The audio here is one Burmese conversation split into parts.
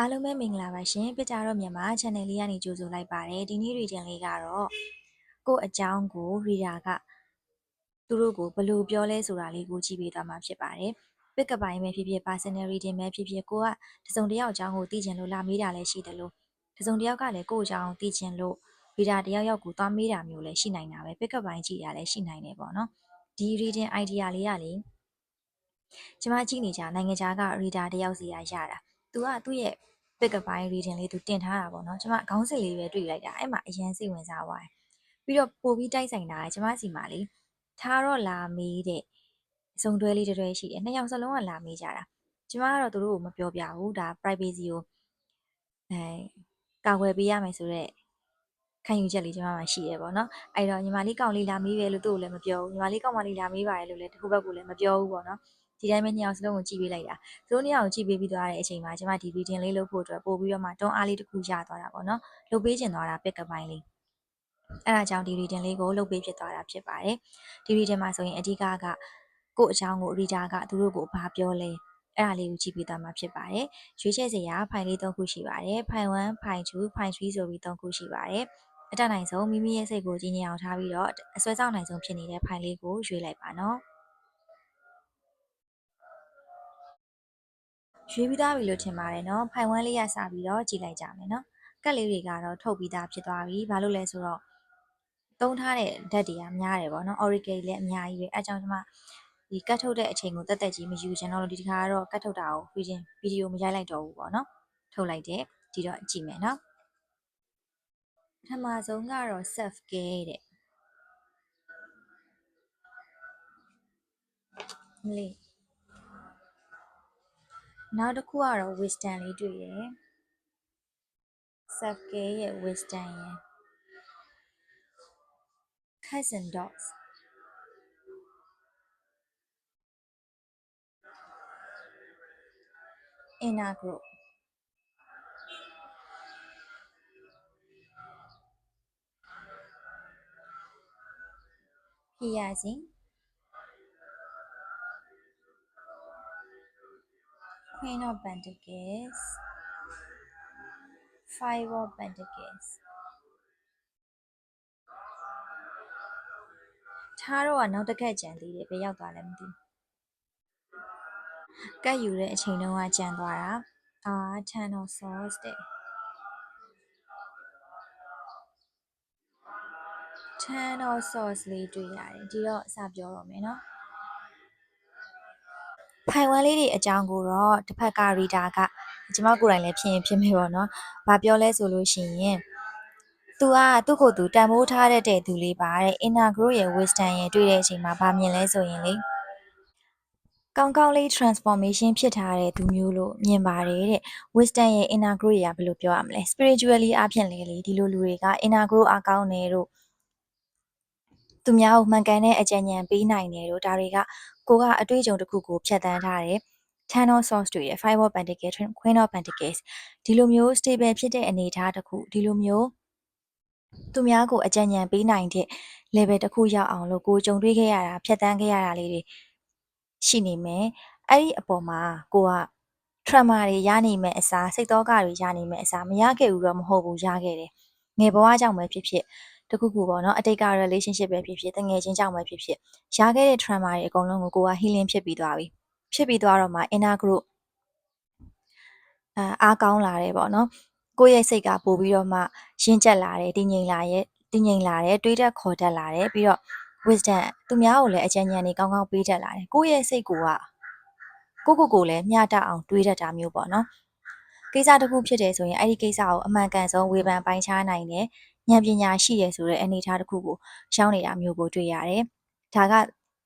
အားလုံးပဲမင်္ဂလာပါရှင်ပြကြတော့မြန်မာ channel လေးကနေကြိုဆိုလိုက်ပါတယ်ဒီနေ့ reading လေးကတော့ကိုယ့်အကြောင်းကို reader ကသူတို့ကိုဘယ်လိုပြောလဲဆိုတာလေးကိုကြည့်ပေးသွားမှာဖြစ်ပါတယ်ပစ်ကပိုင်းပဲဖြစ်ဖြစ် personal reading ပဲဖြစ်ဖြစ်ကိုကတစုံတစ်ယောက်အကြောင်းကိုသိချင်လို့လာမေးတာလည်းရှိတယ်လို့တစုံတစ်ယောက်ကလည်းကိုယ့်အကြောင်းသိချင်လို့ reader တစ်ယောက်ယောက်ကိုသွားမေးတာမျိုးလည်းရှိနိုင်တာပဲပစ်ကပိုင်းကြည့်ရလည်းရှိနိုင်တယ်ပေါ့နော်ဒီ reading idea လေးကလေကျမကြည့်နေကြနိုင်ငံခြားက reader တစ်ယောက်စီရရတာ သူကသူ့ရဲ့ pick up ပိုင်း reading လေးသူတင်ထားတာပေါ့နော်ကျွန်မခေါင်းစဉ်လေးပဲတွေ့လိုက်တာအဲ့မှာအရင်စိတ်ဝင်စားသွားတယ်ပြီးတော့ပို့ပြီးတိုက်ဆိုင်တာကကျွန်မစီမှာလေထားတော့လာမေးတဲ့စုံတွဲလေးတွဲရှိတယ်နှစ်ယောက်စလုံးကလာမေးကြတာကျွန်မကတော့သူတို့ကိုမပြောပြဘူးဒါ privacy ကိုအဲကာကွယ်ပေးရမယ်ဆိုတော့ခံယူချက်လေးကျွန်မမှာရှိတယ်ပေါ့နော်အဲ့တော့ညီမလေးကောင်လေးလာမေးပဲလို့သူ့ကိုလည်းမပြောဘူးညီမလေးကောင်မလေးလာမေးပါတယ်လို့လည်းတစ်ခုဘက်ကလည်းမပြောဘူးပေါ့နော် ဒီတိုင်းပဲနှစ်ယောက်စလုံးကိုကြည့်ပေးလိုက်တာသူတို့နှစ်ယောက်ကိုကြည့်ပေးပြီးသွားတဲ့အချိန်မှာကျွန်မဒီ reading လေးလုပ်ဖို့အတွက်ပို့ပြီးတော့မှတွန်းအားလေးတစ်ခုရသွားတာပေါ့နော်လုပ်ပေးချင်သွားတာ pick up ပိုင်းလေးအဲ့ဒါကြောင့်ဒီ reading လေးကိုလုပ်ပေးဖြစ်သွားတာဖြစ်ပါတယ်ဒီ reading မှာဆိုရင်အဓိကကကိုယ့်အကြောင်းကို reader ကသူတို့ကိုဘာပြောလဲအဲ့ဒါလေးကိုကြည့်ပေးသွားမှာဖြစ်ပါတယ်ရွေးချယ်စရာဖိုင်လေး၃ခုရှိပါတယ်ဖိုင်1ဖိုင်2ဖိုင်3ဆိုပြီး၃ခုရှိပါတယ်အတတ်နိုင်ဆုံးမိမိရဲ့စိတ်ကိုကြည်ငြိမ်အောင်ထားပြီးတော့အစွဲဆောင်နိုင်ဆုံးဖြစ်နေတဲ့ဖိုင်လေးကိုရွေးလိုက်ပါနော် ရွေးပြီးသားပြီလို့ထင်ပါတယ်နော်ဖိုင်ဝမ်းလေးရစပြီးတော့ကြည့်လိုက်ကြမယ်နော်ကတ်လေးတွေကတော့ထုတ်ပြီးသားဖြစ်သွားပြီဘာလို့လဲဆိုတော့သုံးထားတဲ့ဓာတ်တွေကများတယ်ပေါ့နော် oracle လည်းအများကြီးပဲအဲကြောင့်ကျွန်မဒီကတ်ထုတ်တဲ့အချိန်ကိုတက်တက်ကြီးမယူချင်တော့လို့ဒီတစ်ခါကတော့ကတ်ထုတ်တာကိုပြီးချင်းဗီဒီယိုမရိုက်လိုက်တော့ဘူးပေါ့နော်ထုတ်လိုက်တယ်ဒီတော့ကြည့်မယ်နော်ပထမဆုံးကတော့ self care တဲ့လေး နောက်တစ်ခုကတော့ wisdom လေးတွေ့ရယ် self care ရဲ့ wisdom ရယ် cousin dogs inner group ဖြစ်ရစီ Queen of Pentacles Five of Pentacles ထားတော့ကနောက်တစ်ခက်ကြံသေးတယ်ဘယ်ရောက်သွားလဲမသိဘူးကတ်ယူတဲ့အချိန်တုန်းကကြံသွားတာအာ Ten of Swords တဲ့ Ten of Swords လေးတွေ့ရတယ်ဒီတော့အစပြောတော့မယ်နော် ဖိုင်ဝမ်လေးတွေအကြောင်းကိုတော့တစ်ဖက်က reader ကကျမကိုယ်တိုင်လည်းဖြစ်ရင်ဖြစ်မယ်ပေါ့နော်။ဘာပြောလဲဆိုလို့ရှိရင်သူကသူ့ကိုယ်သူတန်ဖိုးထားတဲ့တဲ့သူလေးပါတဲ့ inner group ရဲ့ wisdom ရဲ့တွေ့တဲ့အချိန်မှာဗာမြင်လဲဆိုရင်လေကောင်းကောင်းလေး transformation ဖြစ်ထားတဲ့သူမျိုးလို့မြင်ပါတယ်တဲ့ wisdom ရဲ့ inner group ရာဘယ်လိုပြောရမလဲ spiritually အဖြစ်လေလေဒီလိုလူတွေက inner group အကောင်းနေတို့သူများကိုမှန်ကန်တဲ့အကြံဉာဏ်ပေးနိုင်တယ်တို့ဒါတွေက ကိုကအတွေ့အကြုံတစ်ခုကိုဖြတ်သန်းထားတယ် Ten of Swords တွေရဲ့ Five of Pentacles Queen of Pentacles ဒီလိုမျိုး stable ဖြစ်တဲ့အနေအထားတစ်ခုဒီလိုမျိုးသူများကိုအကြံဉာဏ်ပေးနိုင်တဲ့ level တစ်ခုရောက်အောင်လို့ကိုကြုံတွေ့ခဲ့ရတာဖြတ်သန်းခဲ့ရတာလေးတွေရှိနေမယ်အဲ့ဒီအပေါ်မှာကိုက trauma တွေရနိုင်မဲ့အစားစိတ်သောကတွေရနိုင်မဲ့အစားမရခဲ့ဘူးတော့မဟုတ်ဘူးရခဲ့တယ်ငယ်ဘဝကြောင့်ပဲဖြစ်ဖြစ် တခုခုပေါ့နော်အတိတ်က relationship ပဲဖြစ်ဖြစ်တငယ်ချင်းကြောင့်ပဲဖြစ်ဖြစ်ရခဲ့တဲ့ trauma တွေအကုန်လုံးကိုကိုက healing ဖြစ်ပြီးသွားပြီဖြစ်ပြီးသွားတော့မှ inner group အာအားကောင်းလာတယ်ပေါ့နော်ကိုယ့်ရဲ့စိတ်ကပို့ပြီးတော့မှရင့်ကျက်လာတယ်တည်ငြိမ်လာရဲ့တည်ငြိမ်လာတယ်တွေးတတ်ခေါ်တတ်လာတယ်ပြီးတော့ wisdom သူများကိုလည်းအကြံဉာဏ်တွေကောင်းကောင်းပေးတတ်လာတယ်ကိုယ့်ရဲ့စိတ်ကိုကကိုကိုကိုလည်းမျှတအောင်တွေးတတ်တာမျိုးပေါ့နော်ကိစ္စတစ်ခုဖြစ်တယ်ဆိုရင်အဲ့ဒီကိစ္စကိုအမှန်ကန်ဆုံးဝေဖန်ပိုင်းခြားနိုင်တယ် ဉာဏ်ပညာရှိရဆိုတဲ့အနေအထားတစ်ခုကိုရှောင်းနေတာမျိုးကိုတွေ့ရတယ်ဒါက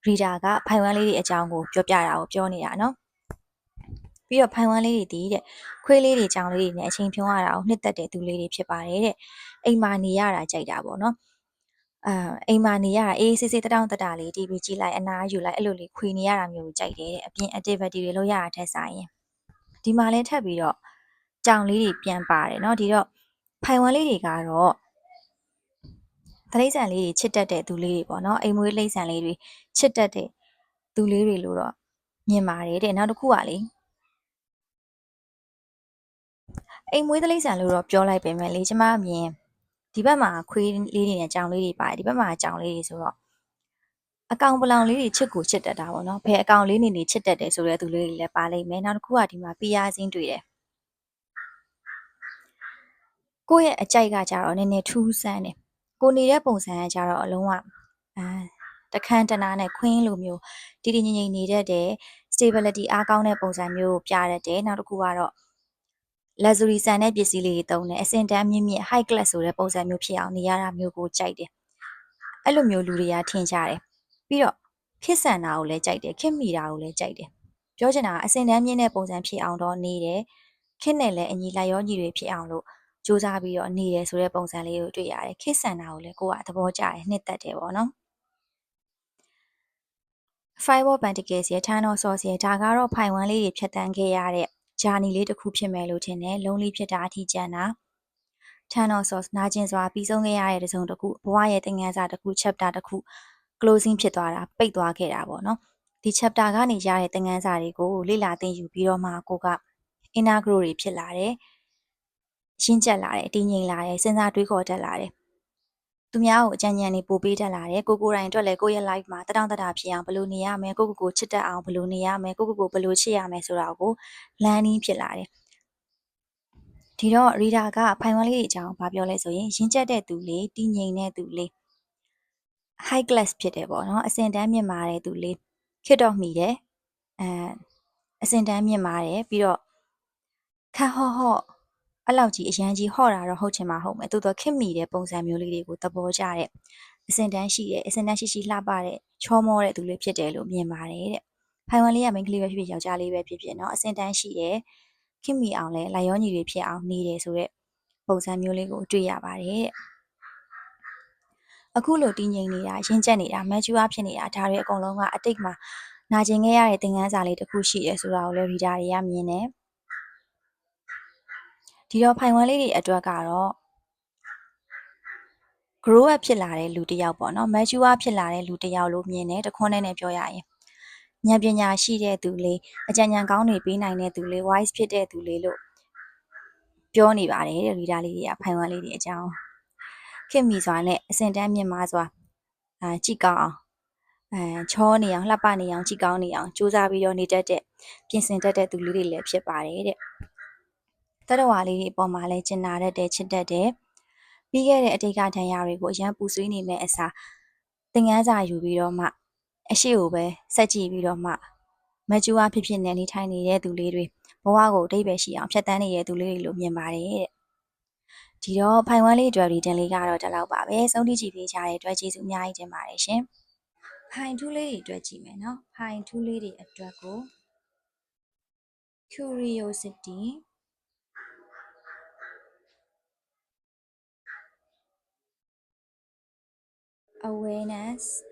reader ကဖိုင်ဝမ်လေးတွေအကြောင်းကိုပြောပြတာကိုပြောနေတာနော်ပြီးတော့ဖိုင်ဝမ်လေးတွေတည်တဲ့ခွေးလေးတွေကြောင်လေးတွေနဲ့အချိန်ဖြုံးရတာကိုနှစ်သက်တဲ့သူလေးတွေဖြစ်ပါတယ်တဲ့အိမ်မာနေရတာကြိုက်တာပေါ့နော်အာအိမ်မာနေရတာအေးဆေးဆေးတတောင့်တတလေး TV ကြည့်လိုက်အနားယူလိုက်အဲ့လိုလေးခွေနေရတာမျိုးကိုကြိုက်တယ်တဲ့အပြင် activity တွေလုပ်ရတာထက်ဆိုင်ရင်ဒီမှာလဲထပ်ပြီးတော့ကြောင်လေးတွေပြန်ပါတယ်เนาะဒီတော့ဖိုင်ဝမ်လေးတွေကတော့ တရိษံလေးတွေချစ်တတ်တဲ့သူလေးတွေပေါ့နော်အိမ်မွေးလိမ့်ဆန်လေးတွေချစ်တတ်တဲ့သူလေးတွေလို့တော့မြင်ပါတယ်တဲ့နောက်တစ်ခုကလေအိမ်မွေးတိရစ္ဆာန်လို့တော့ပြောလိုက်ပေမဲ့လေကျမအမြင်ဒီဘက်မှာခွေးလေးတွေနဲ့ကြောင်လေးတွေပါတယ်ဒီဘက်မှာကြောင်လေးတွေဆိုတော့အကောင်ပလောင်လေးတွေချစ်ကိုချစ်တတ်တာပေါ့နော်ဘယ်အကောင်လေးနေနေချစ်တတ်တယ်ဆိုတဲ့သူလေးတွေလည်းပါလိမ့်မယ်နောက်တစ်ခုကဒီမှာပီယာစင်းတွေ့တယ်ကိုယ့်ရဲ့အကြိုက်ကကြတော့နည်းနည်းထူးဆန်းတယ် ကိုနေတဲ့ပုံစံကကြတော့အလုံးဝအာတခန်းတနာနဲ့ခွင်းလိုမျိုးတည်တည်ငြိမ်ငြိမ်နေတတ်တယ် stability အားကောင်းတဲ့ပုံစံမျိုးကိုပြတတ်တယ်နောက်တစ်ခုကတော့ luxury ဆန်တဲ့ပစ္စည်းလေးတွေတုံးတယ်အစင်တန်းမြင့်မြင့် high class ဆိုတဲ့ပုံစံမျိုးဖြစ်အောင်နေရတာမျိုးကိုကြိုက်တယ်အဲ့လိုမျိုးလူတွေကထင်ကြတယ်ပြီးတော့ခေတ်ဆန်တာကိုလည်းကြိုက်တယ်ခေတ်မီတာကိုလည်းကြိုက်တယ်ပြောချင်တာကအစင်တန်းမြင့်တဲ့ပုံစံဖြစ်အောင်တော့နေတယ်ခေတ်နဲ့လည်းအညီလိုက်ရောညီတွေဖြစ်အောင်လို့ စူးစမ်းပြီးတော့နေတယ်ဆိုတဲ့ပုံစံလေးကိုတွေ့ရတယ်ခေတ်ဆန်တာကိုလည်းကိုကသဘောကျတယ်နှစ်သက်တယ်ပေါ့နော် Fiber Banticles ရဲ့ Tunnel Source ရဲ့ဒါကတော့ဖိုင်ဝမ်လေးတွေဖြတ်တန်းခဲ့ရတဲ့ဂျာနီလေးတစ်ခုဖြစ်မယ်လို့ထင်တယ်လုံးလေးဖြစ်တာအထီးကျန်တာ Tunnel Source နာကျင်စွာပြီးဆုံးခဲ့ရတဲ့တစ်စုံတစ်ခုဘဝရဲ့သင်ခန်းစာတစ်ခု chapter တစ်ခု closing ဖြစ်သွားတာပိတ်သွားခဲ့တာပေါ့နော်ဒီ chapter ကနေရတဲ့သင်ခန်းစာတွေကိုလေ့လာသင်ယူပြီးတော့မှကိုက inner grow တွေဖြစ်လာတယ် ရှင်းကျက်လာတယ်တည်ငြိမ်လာတယ်စဉ်းစားတွေးခေါ်တတ်လာတယ်သူများကိုအကြံဉာဏ်တွေပို့ပေးတတ်လာတယ်ကိုကိုယ်တိုင်အတွက်လည်းကိုယ့်ရဲ့ life မှာတတောင့်တတာဖြစ်အောင်ဘယ်လိုနေရမလဲကိုကိုကိုချစ်တတ်အောင်ဘယ်လိုနေရမလဲကိုကိုကိုဘယ်လိုချစ်ရမလဲဆိုတာကို learning ဖြစ်လာတယ်ဒီတော့ reader ကဖိုင်ဝမ်လေးတွေအကြောင်းဘာပြောလဲဆိုရင်ရင်းချက်တဲ့သူလေးတည်ငြိမ်တဲ့သူလေး high class ဖြစ်တယ်ပေါ့နော်အစင်တန်းမြင့်မာတဲ့သူလေးခစ်တော့မိတယ်အဲအစင်တန်းမြင့်မာတယ်ပြီးတော့ခက်ဟော့ဟော့ အဲ့လောက်ကြီးအရန်ကြီးဟော့တာတော့ဟုတ်ချင်မှာဟုတ်မယ်တိုးတော့ခစ်မိတဲ့ပုံစံမျိုးလေးတွေကိုသဘောကျတဲ့အစင်တန်းရှိတယ်အစင်တန်းရှိရှိလှပတဲ့ချောမောတဲ့သူလေးဖြစ်တယ်လို့မြင်ပါတယ်တဲ့ဖိုင်ဝမ်လေးကမိန်းကလေးပဲဖြစ်ဖြစ်ယောက်ျားလေးပဲဖြစ်ဖြစ်เนาะအစင်တန်းရှိတယ်ခင်မီအောင်လဲလိုက်ရောညီတွေဖြစ်အောင်နေတယ်ဆိုတော့ပုံစံမျိုးလေးကိုတွေ့ရပါတယ်တဲ့အခုလိုတည်ငြိမ်နေတာရင်းကျက်နေတာမက်ကျူအားဖြစ်နေတာဒါတွေအကုန်လုံးကအတိတ်မှာနာကျင်ခဲ့ရတဲ့သင်ခန်းစာလေးတစ်ခုရှိတယ်ဆိုတာကိုလည်း reader တွေကမြင်တယ် ဒီတော့ဖိုင်ဝမ်လေးတွေအတွက်ကတော့ grow up ဖြစ်လာတဲ့လူတစ်ယောက်ပေါ့နော် mature ဖြစ်လာတဲ့လူတစ်ယောက်လို့မြင်တယ်တခွန်းနဲ့ပြောရရင်ဉာဏ်ပညာရှိတဲ့သူလေးအကြံဉာဏ်ကောင်းတွေပေးနိုင်တဲ့သူလေး wise ဖြစ်တဲ့သူလေးလို့ပြောနေပါတယ်တဲ့ reader လေးတွေကဖိုင်ဝမ်လေးတွေအကြောင်းခင်မီစွာနဲ့အစင်တန်းမြင့်မားစွာအဲကြည့်ကောင်းအောင်အဲချောနေအောင်လှပနေအောင်ကြည့်ကောင်းနေအောင်စူးစမ်းပြီးတော့နေတတ်တဲ့ပြင်ဆင်တတ်တဲ့သူလေးတွေလည်းဖြစ်ပါတယ်တဲ့ တတဝါလေးတွေအပေါ်မှာလည်းကျင်နာတတ်တယ်ချစ်တတ်တယ်ပြီးခဲ့တဲ့အတိတ်ကဒဏ်ရာတွေကိုအရန်ပူဆွေးနေမဲ့အစားသင်ငန်းစာယူပြီးတော့မှအရှိကိုပဲဆက်ကြည့်ပြီးတော့မှမကျူအားဖြစ်ဖြစ်နဲ့နေထိုင်နေတဲ့သူလေးတွေဘဝကိုအတိတ်ပဲရှိအောင်ဖြတ်တန်းနေတဲ့သူလေးတွေလို့မြင်ပါတယ်တဲ့ဒီတော့ဖိုင်ဝမ်လေးအတွက် reading လေးကတော့ဒီလောက်ပါပဲစုံတိကြည့်ပေးကြတဲ့အတွက်ကျေးဇူးအများကြီးတင်ပါတယ်ရှင်ဖိုင်ထူးလေးတွေအတွက်ကြည့်မယ်နော်ဖိုင်ထူးလေးတွေအတွက်ကို curiosity awareness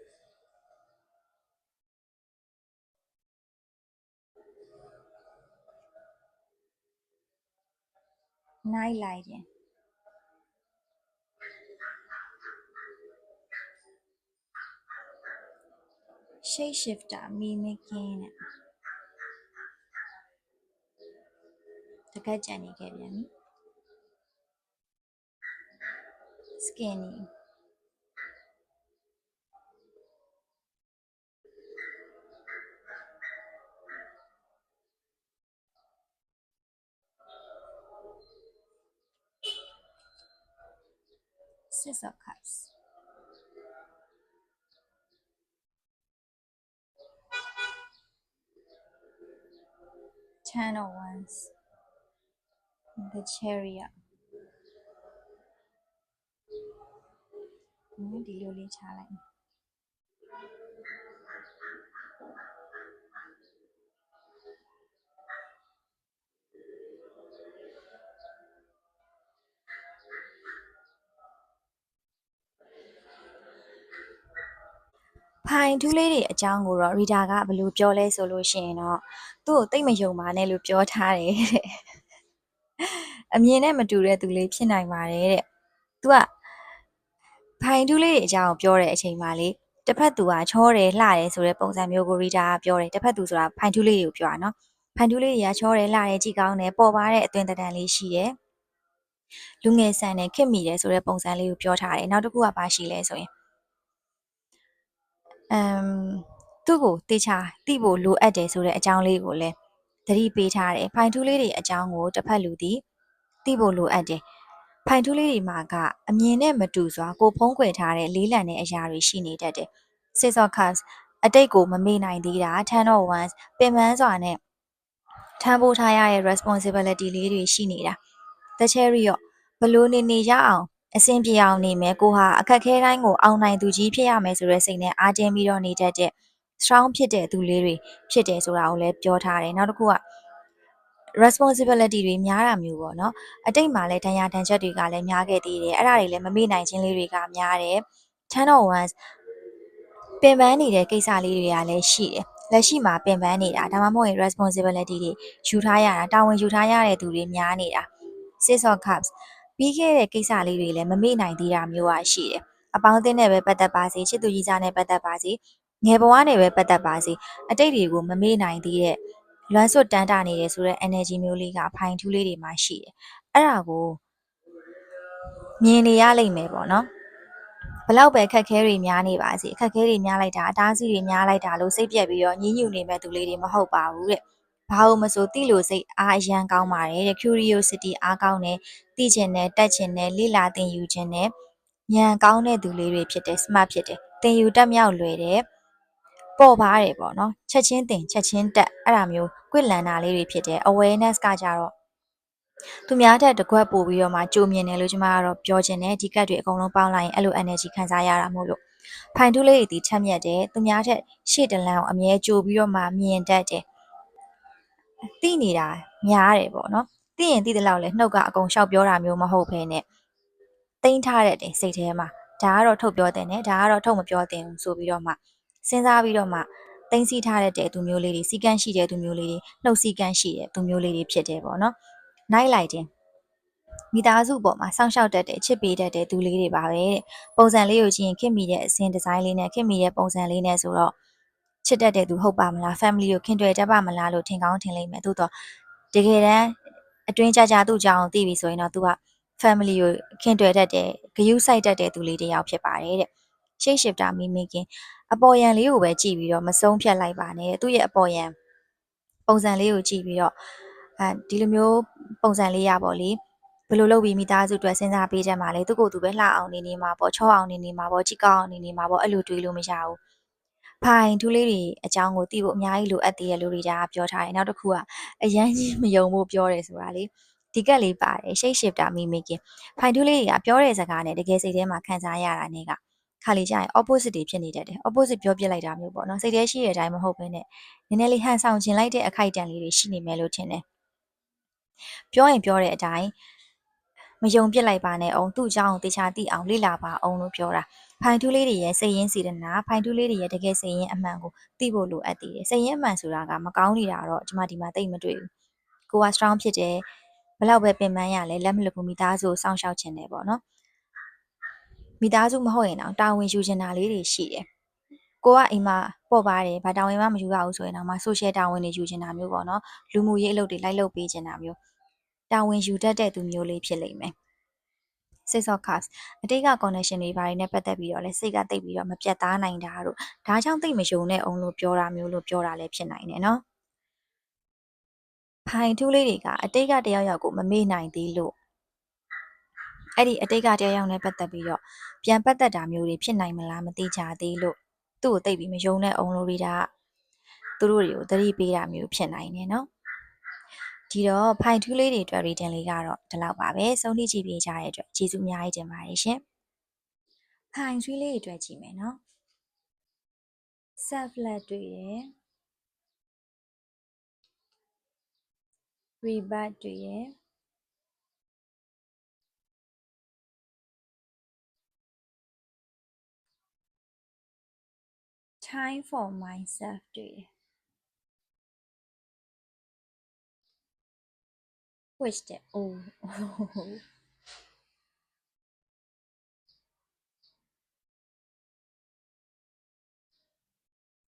night lighting shape shifter mimicking နဲ့တကက်ကြံနေခဲ့ပြန်ပြီ skinny 6 of cups ten of wands the chariot ဟင်းဒီလိုလေးချလို ဖိုင်ထူးလေးတွေအကြောင်းကိုတော့ reader ကဘယ်လိုပြောလဲဆိုလို့ရှိရင်တော့သူ့ကိုတိတ်မယုံပါနဲ့လို့ပြောထားတယ်တဲ့အမြင်နဲ့မတူတဲ့သူလေးဖြစ်နိုင်ပါတယ်တဲ့သူကဖိုင်ထူးလေးတွေအကြောင်းပြောတဲ့အချိန်မှာလေတစ်ဖက်သူကချောတယ်လှတယ်ဆိုတဲ့ပုံစံမျိုးကို reader ကပြောတယ်တစ်ဖက်သူဆိုတာဖိုင်ထူးလေးတွေကိုပြောတာနော်ဖိုင်ထူးလေးတွေကချောတယ်လှတယ်ကြည်ကောင်းတယ်ပေါ်ပါတဲ့အသွင်တန်လေးရှိတယ်လူငယ်ဆန်နဲ့ခင်မိတယ်ဆိုတဲ့ပုံစံလေးကိုပြောထားတယ်နောက်တစ်ခုကဘာရှိလဲဆိုရင် အမ်သူ့ကိုတေချာတိဖို့လိုအပ်တယ်ဆိုတဲ့အကြောင်းလေးကိုလည်းသတိပေးထားတယ်ဖိုင်ထူးလေးတွေအကြောင်းကိုတစ်ဖက်လူသည်တိဖို့လိုအပ်တယ်ဖိုင်ထူးလေးတွေမှာကအမြင်နဲ့မတူစွာကိုဖုံးကွယ်ထားတဲ့လေးလံတဲ့အရာတွေရှိနေတတ်တယ် Six of Cups အတိတ်ကိုမမေ့နိုင်သေးတာ Ten of Wands ပင်ပန်းစွာနဲ့ထမ်းဖို့ထားရတဲ့ responsibility လေးတွေရှိနေတာ The Chariot ဘလို့နေနေရအောင် အဆင်ပြေအောင်နေမယ်ကိုဟာအခက်ခဲတိုင်းကိုအောင်နိုင်သူကြီးဖြစ်ရမယ်ဆိုတဲ့စိတ်နဲ့အားတင်းပြီးတော့နေတတ်တဲ့ strong ဖြစ်တဲ့သူလေးတွေဖြစ်တယ်ဆိုတာကိုလည်းပြောထားတယ်နောက်တစ်ခုက responsibility တွေများတာမျိုးပေါ့နော်အတိတ်မှာလည်းဒဏ်ရာဒဏ်ချက်တွေကလည်းများခဲ့သေးတယ်အဲ့ဒါတွေလည်းမမေ့နိုင်ခြင်းလေးတွေကများတယ် ten of wands ပင်ပန်းနေတဲ့ကိစ္စလေးတွေကလည်းရှိတယ်လက်ရှိမှာပင်ပန်းနေတာဒါမှမဟုတ်ရင် responsibility တွေယူထားရတာတာဝန်ယူထားရတဲ့သူတွေများနေတာ six of cups ပြီးခဲ့တဲ့ကိစ္စလေးတွေလည်းမမေ့နိုင်သေးတာမျိုးอ่ะရှိတယ်အပေါင်းအသင်းနဲ့ပဲပတ်သက်ပါစေချစ်သူကြီးစားနဲ့ပတ်သက်ပါစေငယ်ဘဝနဲ့ပဲပတ်သက်ပါစေအတိတ်တွေကိုမမေ့နိုင်သေးတဲ့လွမ်းဆွတ်တန်းတာနေတယ်ဆိုတဲ့ energy မျိုးလေးကဖိုင်ထူးလေးတွေမှာရှိတယ်အဲ့ဒါကိုမြင်နေရလိမ့်မယ်ပေါ့နော်ဘလောက်ပဲခက်ခဲတွေများနေပါစေအခက်ခဲတွေများလိုက်တာအတားအဆီးတွေများလိုက်တာလို့စိတ်ပြက်ပြီးတော့ညှဉ်းညူနေမဲ့သူလေးတွေမဟုတ်ပါဘူးတဲ့ ဘာလို့မဆိုတိလို့စိတ်အားအရန်ကောင်းပါတယ်တဲ့ curiosity အားကောင်းတယ်သိချင်တယ်တက်ချင်တယ်လိလာသင်ယူချင်တယ်ဉာဏ်ကောင်းတဲ့သူလေးတွေဖြစ်တယ် smart ဖြစ်တယ်သင်ယူတက်မြောက်လွယ်တယ်ပေါ်ပါတယ်ပေါ့နော်ချက်ချင်းသင်ချက်ချင်းတက်အဲ့ဒါမျိုးကွလန်တာလေးတွေဖြစ်တယ် awareness ကကြတော့သူများထက်တကွက်ပို့ပြီးတော့မှကြိုမြင်တယ်လို့ကျွန်မကတော့ပြောချင်တယ်ဒီကတ်တွေအကုန်လုံးပေါင်းလိုက်ရင်အဲ့လို energy ခံစားရတာမို့လို့ဖိုင်တူးလေးတွေဒီချက်မြက်တယ်သူများထက်ရှေ့တလန်းကိုအမြဲကြိုပြီးတော့မှမြင်တတ်တယ် သိနေတာများတယ်ပေါ့နော်သိရင်သိတဲ့လောက်လဲနှုတ်ကအကုန်ရှောက်ပြောတာမျိုးမဟုတ်ဘဲနဲ့တိမ့်ထားတဲ့တင်စိတ်ထဲမှာဒါကတော့ထုတ်ပြောတဲ့နဲ့ဒါကတော့ထုတ်မပြောတဲ့ဘူးဆိုပြီးတော့မှစဉ်းစားပြီးတော့မှတင်းစီထားတဲ့သူမျိုးလေးတွေစီကန်းရှိတဲ့သူမျိုးလေးတွေနှုတ်စီကန်းရှိတဲ့သူမျိုးလေးတွေဖြစ်တယ်ပေါ့နော်နိုင်လိုက်တင်မိသားစုပေါ်မှာစောင့်ရှောက်တတ်တဲ့ချစ်ပေးတတ်တဲ့သူလေးတွေပါပဲတဲ့ပုံစံလေးကိုကြည့်ရင်ခင်မိတဲ့အစင်ဒီဇိုင်းလေးနဲ့ခင်မိတဲ့ပုံစံလေးနဲ့ဆိုတော့ ချစ်တတ်တဲ့သူဟုတ်ပါမလား family ကိုခင်တွေ့တတ်ပါမလားလို့ထင်ကောင်းထင်လိမ့်မယ်သို့တော့တကယ်တမ်းအတွင်းကြကြသူ့ကြောင်သိပြီဆိုရင်တော့ तू က family ကိုခင်တွေ့တတ်တဲ့ဂယုစိုက်တတ်တဲ့သူလေးတစ်ယောက်ဖြစ်ပါတယ်တဲ့ရှေ့ရှစ်တာမိမိခင်အပေါ်ယံလေးကိုပဲကြည့်ပြီးတော့မဆုံးဖြတ်လိုက်ပါနဲ့သူ့ရဲ့အပေါ်ယံပုံစံလေးကိုကြည့်ပြီးတော့အဲဒီလိုမျိုးပုံစံလေးရပါလေဘယ်လိုလုပ်ပြီးမိသားစုအတွက်စဉ်းစားပေးကြမှာလဲသူကိုယ်သူပဲလှအောင်နေနေမှာပေါ့ချောအောင်နေနေမှာပေါ့ကြည့်ကောင်းအောင်နေနေမှာပေါ့အဲ့လိုတွေးလို့မရဘူး ဖိုင်ထူးလေးတွေအကြောင်းကိုသိဖို့အများကြီးလိုအပ်သေးတယ်လို့တွေဒါပြောထားတယ်နောက်တစ်ခုကအရန်ကြီးမယုံဖို့ပြောတယ်ဆိုတာလေဒီကက်လေးပါတယ်ရှိတ်ရှစ်တာမိမိကင်ဖိုင်ထူးလေးတွေကပြောတဲ့စကားနဲ့တကယ်စိတ်ထဲမှာခံစားရတာနဲ့ကခါလေးကျရင် opposite တွေဖြစ်နေတတ်တယ် opposite ပြောပြလိုက်တာမျိုးပေါ့နော်စိတ်ထဲရှိတဲ့အတိုင်းမဟုတ်ဘဲနဲ့နည်းနည်းလေးဟန်ဆောင်ခြင်းလိုက်တဲ့အခိုက်အတန့်လေးတွေရှိနေမယ်လို့ထင်တယ်ပြောရင်ပြောတဲ့အတိုင်းမယုံပြစ်လိုက်ပါနဲ့အောင်သူ့အကြောင်းကိုတေချာသိအောင်လေ့လာပါအောင်လို့ပြောတာ ဖိုင်ထူးလေးတွေရဲ့စိတ်ရင်းစီရနာဖိုင်ထူးလေးတွေရဲ့တကယ်စိတ်ရင်းအမှန်ကိုသိဖို့လိုအပ်သေးတယ်စိတ်ရင်းအမှန်ဆိုတာကမကောင်းနေတာတော့ကျွန်မဒီမှာသိမတွေ့ဘူးကိုက strong ဖြစ်တယ်ဘလောက်ပဲပင်ပန်းရလဲလက်မလွတ်ဘူးမိသားစုကိုစောင့်ရှောက်ခြင်းတယ်ပေါ့နော်မိသားစုမဟုတ်ရင်တော့တာဝန်ယူချင်တာလေးတွေရှိတယ်ကိုကအိမ်မှာပေါ့ပါတယ်ဘာတာဝန်မှမယူရဘူးဆိုရင်တော့မှ social တာဝန်တွေယူချင်တာမျိုးပေါ့နော်လူမှုရေးအလုပ်တွေလိုက်လုပ်ပေးချင်တာမျိုးတာဝန်ယူတတ်တဲ့သူမျိုးလေးဖြစ်လိမ့်မယ် six of cups အတိတ်က connection တွေဘာတွေနဲ့ပတ်သက်ပြီးတော့လဲစိတ်ကတိတ်ပြီးတော့မပြတ်သားနိုင်တာတို့ဒါကြောင့်တိတ်မယုံတဲ့အောင်လို့ပြောတာမျိုးလို့ပြောတာလည်းဖြစ်နိုင်တယ်နော်ဖိုင်ထူးလေးတွေကအတိတ်ကတယောက်ယောက်ကိုမမေ့နိုင်သေးလို့အဲ့ဒီအတိတ်ကတယောက်ယောက်နဲ့ပတ်သက်ပြီးတော့ပြန်ပတ်သက်တာမျိုးတွေဖြစ်နိုင်မလားမသိကြသေးလို့သူ့ကိုတိတ်ပြီးမယုံတဲ့အောင်လို့တွေကသူတို့တွေကိုသတိပေးတာမျိုးဖြစ်နိုင်တယ်နော် ဒီတော့ဖိုင်ထူးလေးတွေအတွက် reading လေးကတော့ဒီလောက်ပါပဲဆုံးဖြတ်ကြည့်ပေးကြတဲ့အတွက်ကျေးဇူးအများကြီးတင်ပါတယ်ရှင်ဖိုင်ထူးလေးတွေအတွက်ကြည့်မယ်နော် self led တွေ့ရယ် rebirth တွေ့ရယ် time for myself တွေ့တယ် wish တဲ့ oh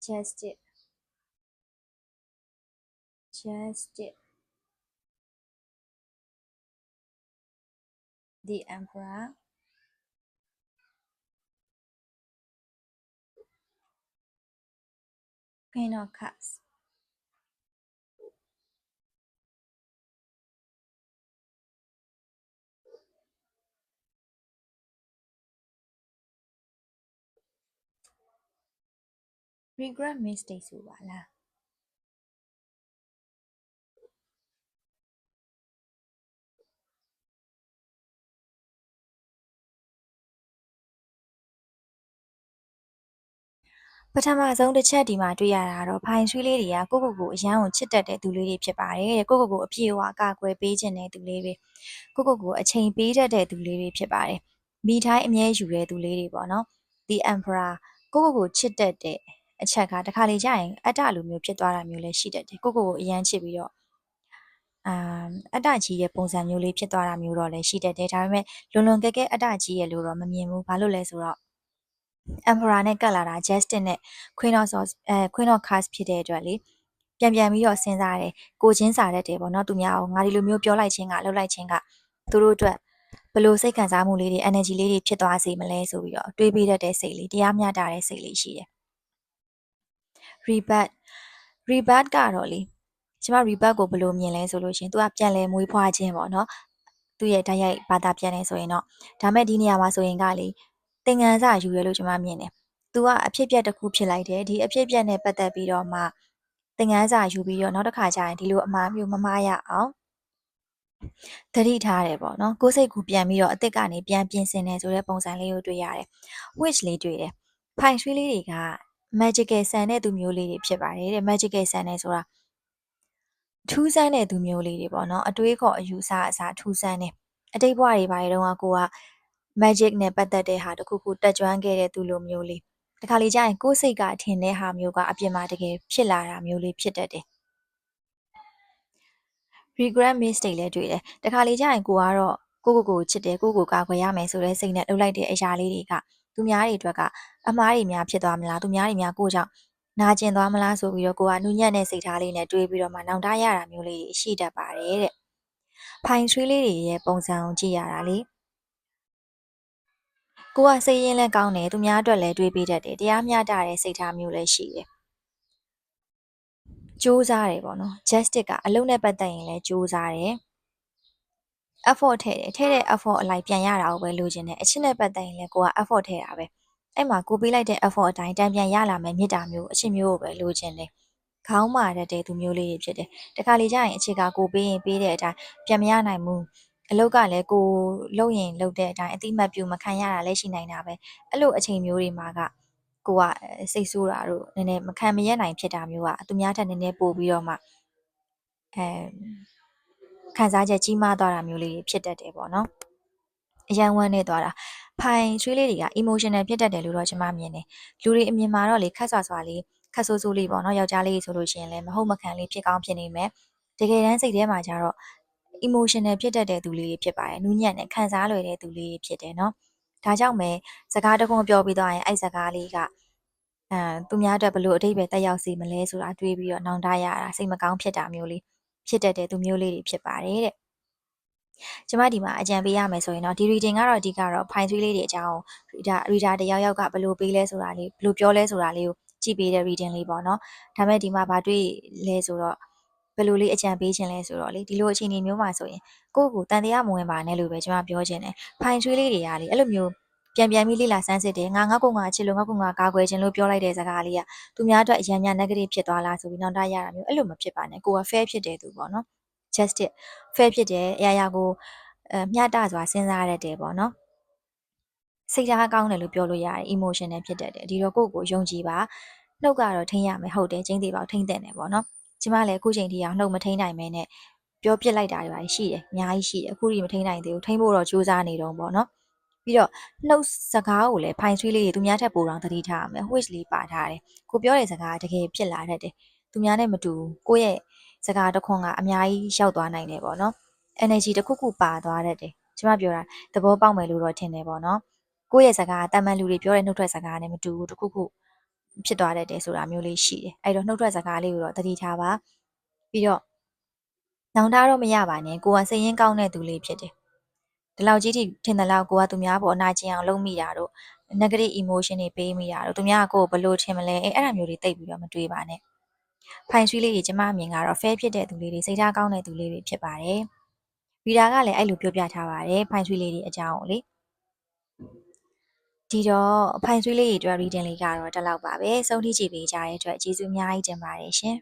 just it. Just it. The emperor. Queen of cups regret mistake ဆိုပါလားပထမဆုံးတစ်ချက်ဒီမှာတွေ့ရတာကတော့ဖိုင်ဆွေးလေးတွေကကိုကိုကိုအရန်ကိုချစ်တတ်တဲ့သူလေးတွေဖြစ်ပါတယ်တဲ့ကိုကိုကိုအပြည့်အဝအကာအကွယ်ပေးခြင်းတဲ့သူလေးတွေကိုကိုကိုအချိန်ပေးတတ်တဲ့သူလေးတွေဖြစ်ပါတယ်မိထိုင်းအမြဲယူတဲ့သူလေးတွေပေါ့နော် The Emperor ကိုကိုကိုချစ်တတ်တဲ့ အချက်ကတခါလေကြာရင်အတ္တလိုမျိုးဖြစ်သွားတာမျိုးလည်းရှိတတ်တယ်ကိုကိုကိုအရန်ချစ်ပြီးတော့အာအတ္တကြီးရဲ့ပုံစံမျိုးလေးဖြစ်သွားတာမျိုးတော့လည်းရှိတတ်တယ်ဒါပေမဲ့လွန်လွန်ကဲကဲအတ္တကြီးရဲ့လို့တော့မမြင်ဘူးဘာလို့လဲဆိုတော့ Emperor နဲ့ကတ်လာတာ Justin နဲ့ Queen of Swords အဲ Queen of Cups ဖြစ်တဲ့အတွက်လေပြန်ပြန်ပြီးတော့စဉ်းစားတယ်ကိုချင်းစားတတ်တယ်ပေါ့နော်သူများအောင်ငါဒီလိုမျိုးပြောလိုက်ခြင်းကလှုပ်လိုက်ခြင်းကသူတို့အတွက်ဘလို့စိတ်ခံစားမှုလေးတွေ energy လေးတွေဖြစ်သွားစေမလဲဆိုပြီးတော့တွေးပြီးတတ်တဲ့စိတ်လေးတရားမျှတတဲ့စိတ်လေးရှိတယ် rebirth rebirth ကတော့လေကျမ rebirth ကိုဘယ်လိုမြင်လဲဆိုလို့ရှင်သူကပြန်လဲမွေးဖွားခြင်းပေါ့နော်သူ့ရဲ့တိုက်ရိုက်ဘာသာပြန်နေဆိုရင်တော့ဒါမဲ့ဒီနေရာမှာဆိုရင်ကလေသင်္ကန်းစာယူရလို့ကျမမြင်တယ်။ तू ကအဖြစ်ပြက်တစ်ခုဖြစ်လိုက်တယ်ဒီအဖြစ်ပြက်နဲ့ပတ်သက်ပြီးတော့မှသင်္ကန်းစာယူပြီးတော့နောက်တစ်ခါကျရင်ဒီလိုအမှားမျိုးမမှားရအောင်သတိထားတယ်ပေါ့နော်ကိုယ်စိတ်ကူပြန်ပြီးတော့အစ်စ်ကနေပြန်ပြင်ဆင်နေဆိုတဲ့ပုံစံလေးကိုတွေ့ရတယ် wish လေးတွေ့တယ်ဖိုင်ရွှေလေးတွေက magical ဆန်တဲ့သူမျိုးလေးတွေဖြစ်ပါတယ်တဲ့ magical ဆန်နေဆိုတာထူးဆန်းတဲ့သူမျိုးလေးတွေပေါ့နော်အတွေးခေါ်အယူဆအစားထူးဆန်းတယ်အတိတ်ဘဝတွေဘာတွေတုန်းကကိုက magic နဲ့ပတ်သက်တဲ့ဟာတခုခုတက်ကြွခဲ့တဲ့သူလိုမျိုးလေးတခါလေကြာရင်ကိုယ်စိတ်ကထင်တဲ့ဟာမျိုးကအပြင်မှာတကယ်ဖြစ်လာတာမျိုးလေးဖြစ်တတ်တယ် regret mistake လည်းတွေ့တယ်တခါလေကြာရင်ကိုကတော့ကိုကိုကိုချစ်တယ်ကိုကိုကာကွယ်ရမယ်ဆိုတဲ့စိတ်နဲ့လှုပ်လိုက်တဲ့အရာလေးတွေက သူများတွေအတွက်ကအမားတွေများဖြစ်သွားမလားသူများတွေများကိုကြောင့်နာကျင်သွားမလားဆိုပြီးတော့ကိုကနူးညံ့တဲ့စိတ်ထားလေးနဲ့တွေးပြီးတော့မှနောင်တရတာမျိုးလေးရှိတတ်ပါတယ်တဲ့ဖိုင်ဆွေးလေးတွေရဲ့ပုံစံကိုကြည့်ရတာလေကိုကစိတ်ရင်းလဲကောင်းတယ်သူများအတွက်လည်းတွေးပေးတတ်တယ်တရားမျှတတဲ့စိတ်ထားမျိုးလည်းရှိတယ်စူးစားတယ်ပေါ့နော် justice ကအလုံးနဲ့ပတ်သက်ရင်လည်းစူးစားတယ် effort ထည့်တယ်ထည့်တဲ့ effort အလိုက်ပြန်ရတာကိုပဲလိုချင်တယ်အချစ်နဲ့ပတ်သက်ရင်လည်းကိုက effort ထည့်တာပဲအဲ့မှာကိုပေးလိုက်တဲ့ effort အတိုင်းတန်ပြန်ရလာမယ်မြစ်တာမျိုးအချစ်မျိုးကိုပဲလိုချင်တယ်ခေါင်းမာတတ်တဲ့သူမျိုးလေးတွေဖြစ်တယ်တခါလေကြာရင်အခြေကကိုပေးရင်ပေးတဲ့အတိုင်းပြန်မရနိုင်ဘူးအလုတ်ကလည်းကိုလုံရင်လုံတဲ့အတိုင်းအတိမတ်ပြူမခံရတာလည်းရှိနိုင်တာပဲအဲ့လိုအချိန်မျိုးတွေမှာကကိုကစိတ်ဆိုးတာတို့နည်းနည်းမခံမရနိုင်ဖြစ်တာမျိုးကသူများထက်နည်းနည်းပို့ပြီးတော့မှအဲ ခံစားချက်ကြီးမားသွားတာမျိုးလေးဖြစ်တတ်တယ်ပေါ့နော်အယံဝမ်းနေသွားတာဖိုင်ချွေးလေးတွေက emotional ဖြစ်တတ်တယ်လို့တော့ကျွန်မမြင်တယ်လူတွေအမြင်မှာတော့လေခက်ဆွာဆွာလေးခက်ဆိုးဆိုးလေးပေါ့နော်ယောက်ျားလေးဆိုလို့ရှိရင်လည်းမဟုတ်မခံလေးဖြစ်ကောင်းဖြစ်နေမယ်တကယ်တမ်းစိတ်ထဲမှာကျတော့ emotional ဖြစ်တတ်တဲ့သူလေးတွေဖြစ်ပါတယ်နူးညံ့တဲ့ခံစားလွယ်တဲ့သူလေးတွေဖြစ်တယ်နော်ဒါကြောင့်ပဲစကားတခုပြောပြီးတော့ရင်အဲ့စကားလေးကအဲသူများအတွက်ဘလို့အတိတ်ပဲတက်ရောက်စေမလဲဆိုတာတွေးပြီးတော့နောင်တရတာစိတ်မကောင်းဖြစ်တာမျိုးလေး ဖြစ်တတ်တဲ့သူမျိုးလေးတွေဖြစ်ပါတယ်တဲ့ကျမဒီမှာအကြံပေးရမယ်ဆိုရင်တော့ဒီ reading ကတော့အဓိကတော့ fine 3လေးတွေအကြောင်း reader reader တယောက်ယောက်ကဘယ်လိုပေးလဲဆိုတာလေးဘယ်လိုပြောလဲဆိုတာလေးကိုကြည့်ပေးတဲ့ reading လေးပေါ့နော်ဒါပေမဲ့ဒီမှာဗာတွေ့လဲဆိုတော့ဘယ်လိုလေးအကြံပေးခြင်းလဲဆိုတော့လေဒီလိုအခြေအနေမျိုးမှာဆိုရင်ကိုယ့်ကိုတန်တရားမဝင်ပါနဲ့လို့ပဲကျွန်မပြောခြင်းတယ်ဖိုင်ချွေးလေးတွေကလေအဲ့လိုမျိုး ပြန်ပြန်ပြီးလိလာဆန်းစစ်တယ်ငါငါ့ကိုငါချစ်လို့ငါ့ကိုငါကာကွယ်ခြင်းလို့ပြောလိုက်တဲ့စကားလေးကသူများအတွက်အရန်များ negative ဖြစ်သွားလားဆိုပြီးနောက်တရတာမျိုးအဲ့လိုမဖြစ်ပါနဲ့ကိုက fair ဖြစ်တဲ့သူပေါ့နော် justice fair ဖြစ်တယ်အရာရာကိုအဲမျှတစွာစဉ်းစားရတဲ့ပေါ့နော်စိတ်ထားကောင်းတယ်လို့ပြောလို့ရတယ် emotional ဖြစ်တတ်တယ်ဒီတော့ကိုယ့်ကိုယုံကြည်ပါနှုတ်ကတော့ထိန်းရမယ်ဟုတ်တယ်ကျင်းသေးပါထိန်းတဲ့တယ်ပေါ့နော်ကျမလည်းအခုချိန်ထိအောင်နှုတ်မထိန်းနိုင်မဲနဲ့ပြောပြစ်လိုက်တာတွေပါရှိတယ်အများကြီးရှိတယ်အခုထိမထိန်းနိုင်သေးဘူးထိန်းဖို့တော့ကြိုးစားနေတော့ပေါ့နော် ပြီးတော့နှုတ်စကားကိုလည်းဖိုင်ဆွေးလေးတွေသူများထက်ပိုတော့သတိထားရမယ် which လေးပါထားတယ်ကိုပြောတဲ့စကားတကယ်ဖြစ်လာတတ်တယ်သူများနဲ့မတူကိုယ့်ရဲ့စကားတစ်ခွန်းကအများကြီးရောက်သွားနိုင်တယ်ပေါ့နော် energy တစ်ခုခုပါသွားတတ်တယ်ကျမပြောတာသဘောပေါက်မယ်လို့တော့ထင်တယ်ပေါ့နော်ကိုယ့်ရဲ့စကားတာမန်လူတွေပြောတဲ့နှုတ်ထွက်စကားနဲ့မတူဘူးတစ်ခုခုဖြစ်သွားတတ်တယ်ဆိုတာမျိုးလေးရှိတယ်အဲ့တော့နှုတ်ထွက်စကားလေးကိုတော့သတိထားပါပြီးတော့နောင်တတော့မရပါနဲ့ကိုကစိတ်ရင်းကောင်းတဲ့သူလေးဖြစ်တယ် ဒီလောက်ကြီးထိထင်တယ်လောက်ကိုကသူများပေါ်အနာကျင်အောင်လုပ်မိတာတို့ negative emotion တွေပေးမိတာတို့သူများကကိုယ်ကိုဘယ်လိုထင်မလဲအဲအဲ့ဒါမျိုးတွေတိတ်ပြီးတော့မတွေးပါနဲ့ဖိုင်ဆွေးလေးကြီးကျမအမြင်ကတော့ fair ဖြစ်တဲ့သူလေးတွေစိတ်ထားကောင်းတဲ့သူလေးတွေဖြစ်ပါတယ်ဗီဒါကလည်းအဲ့လိုပြောပြထားပါတယ်ဖိုင်ဆွေးလေးတွေအကြောင်းကိုလေဒီတော့ဖိုင်ဆွေးလေးတွေအတွက် reading လေးကတော့ဒီလောက်ပါပဲဆုံးထိကြည့်ပေးကြတဲ့အတွက်ကျေးဇူးအများကြီးတင်ပါတယ်ရှင်